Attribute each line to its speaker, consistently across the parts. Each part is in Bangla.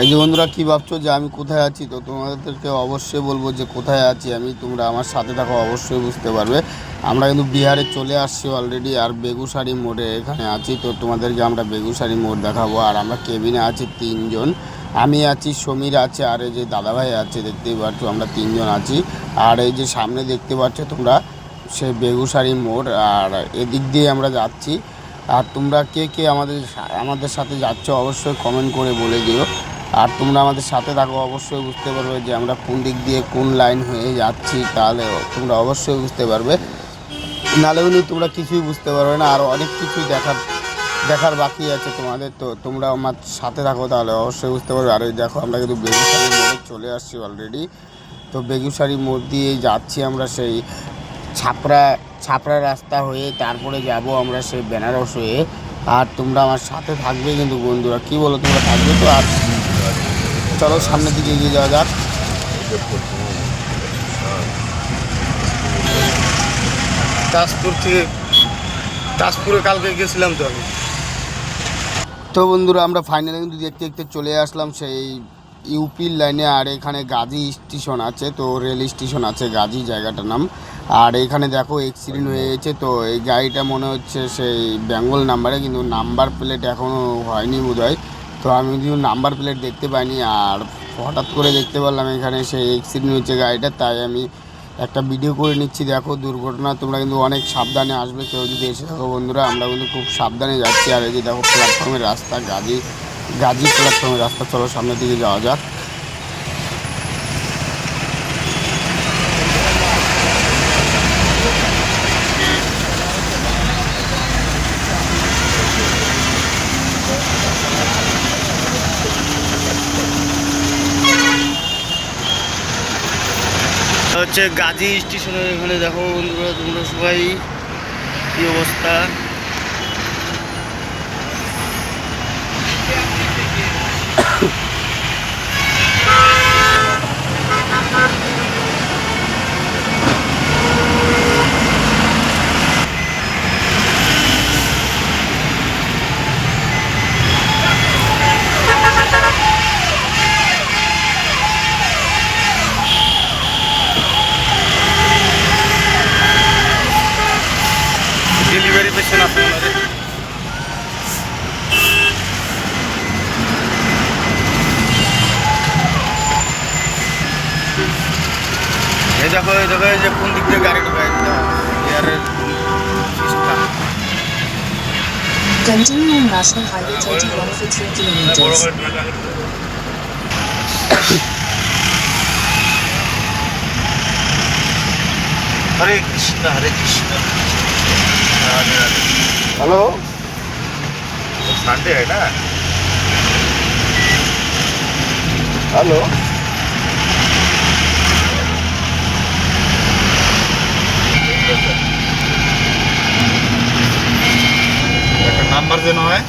Speaker 1: এই যে বন্ধুরা, কী ভাবছ যে আমি কোথায় আছি? তো তোমাদেরকে অবশ্যই বলব যে কোথায় আছি আমি, তোমরা আমার সাথে থাকো, অবশ্যই বুঝতে পারবে। আমরা কিন্তু বিহারে চলে আসছি অলরেডি আর বেগুসারি মোড়ে এখানে আছি। তো তোমাদেরকে আমরা বেগুসারি মোড় দেখাবো, আর আমরা কেবিনে আছি তিনজন। আমি আছি, সমীর আছে, আর এই যে দাদাভাই আছে, দেখতেই পাচ্ছ আমরা তিনজন আছি। আর এই যে সামনে দেখতে পাচ্ছ তোমরা, সে বেগুসারি মোড়, আর এদিক দিয়ে আমরা যাচ্ছি। আর তোমরা কে কে আমাদের আমাদের সাথে যাচ্ছ অবশ্যই কমেন্ট করে বলে দিও। আর তোমরা আমাদের সাথে থাকো, অবশ্যই বুঝতে পারবে যে আমরা কোন দিক দিয়ে কোন লাইন হয়ে যাচ্ছি, তাহলে তোমরা অবশ্যই বুঝতে পারবে। নাহলে কিন্তু তোমরা কিছুই বুঝতে পারবে না, আর অনেক কিছুই দেখার দেখার বাকি আছে তোমাদের, তো তোমরা আমার সাথে থাকো তাহলে অবশ্যই বুঝতে পারবে। আর দেখো, আমরা কিন্তু বেগুসারি মোড়ে চলে আসছি অলরেডি তো বেগুসারি মোড় দিয়ে যাচ্ছি আমরা সেই ছাপড়া ছাপড়া রাস্তা হয়ে, তারপরে যাব আমরা সেই বেনারস হয়ে। আর তোমরা আমার সাথে থাকবে কিন্তু বন্ধুরা, কি বলো তোমরা থাকবে তো? আর চলো সামনের দিকে এগিয়ে যাওয়া যাক।
Speaker 2: তাজপুর থেকে তাজপুরে কালকে গেছিলাম তো আমি।
Speaker 1: তো বন্ধুরা আমরা ফাইনালি কিন্তু দেখতে দেখতে চলে আসলাম সেই ইউপির লাইনে আর এখানে গাজী স্টেশন আছে তো রেল স্টেশন আছে গাজী জায়গাটার নাম। আর এখানে দেখো অ্যাক্সিডেন্ট হয়ে গেছে তো এই গাড়িটা মনে হচ্ছে সেই বেঙ্গল নাম্বারে কিন্তু নাম্বার প্লেট এখনও হয়নি বোধহয়। তো আমি কিন্তু নাম্বার প্লেট দেখতে পাইনি আর হঠাৎ করে দেখতে পারলাম এখানে সেই অ্যাক্সিডেন্ট হয়েছে গাড়িটা, তাই আমি একটা ভিডিও করে নিচ্ছি। দেখো দুর্ঘটনা, তোমরা কিন্তু অনেক সাবধানে আসবে, কেউ যদি এসে থাকো বন্ধুরা, আমরা কিন্তু খুব সাবধানে যাচ্ছি। আর এই যে দেখো প্ল্যাটফর্মের রাস্তা, গাজী গাজী প্ল্যাটফর্মের রাস্তা। চলো সামনের দিকে যাওয়া যাক।
Speaker 2: হচ্ছে গাজী স্টেশনের এখানে দেখো বন্ধুরা তোমরা সবাই কি অবস্থা? çalıştılar bunları. ये देखो ये देखो ये कौन दिखते गाड़ी का
Speaker 3: यार Ganjingnan National Highway 31 for 3 kilometers.
Speaker 2: Hare Krishna,
Speaker 1: Hare
Speaker 2: Krishna. হয় না
Speaker 1: হ্যালো
Speaker 2: নাম্বার যেন হয়।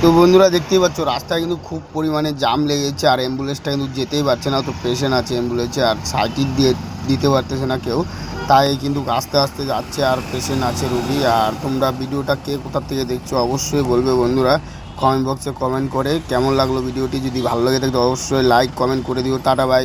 Speaker 1: তো বন্ধুরা দেখতেই পাচ্ছ রাস্তায় কিন্তু খুব পরিমাণে জাম লেগেছে আর অ্যাম্বুলেন্সটা কিন্তু যেতেই পারছে না তো পেশেন্ট আছে অ্যাম্বুলেন্সে আর সাইটির দিয়ে দিতে পারতেছে না কেউ। তাই কিন্তু আস্তে আস্তে যাচ্ছে আর পেশেন্ট আছে রুগী। আর তোমরা ভিডিওটা কে কোথার থেকে দেখছ অবশ্যই বলবে বন্ধুরা। কমেন্ট বক্সে কমেন্ট করে কেমন লাগল ভিডিওটি? যদি ভালো লাগে থাকে অবশ্যই লাইক কমেন্ট করে দিও। Tata bye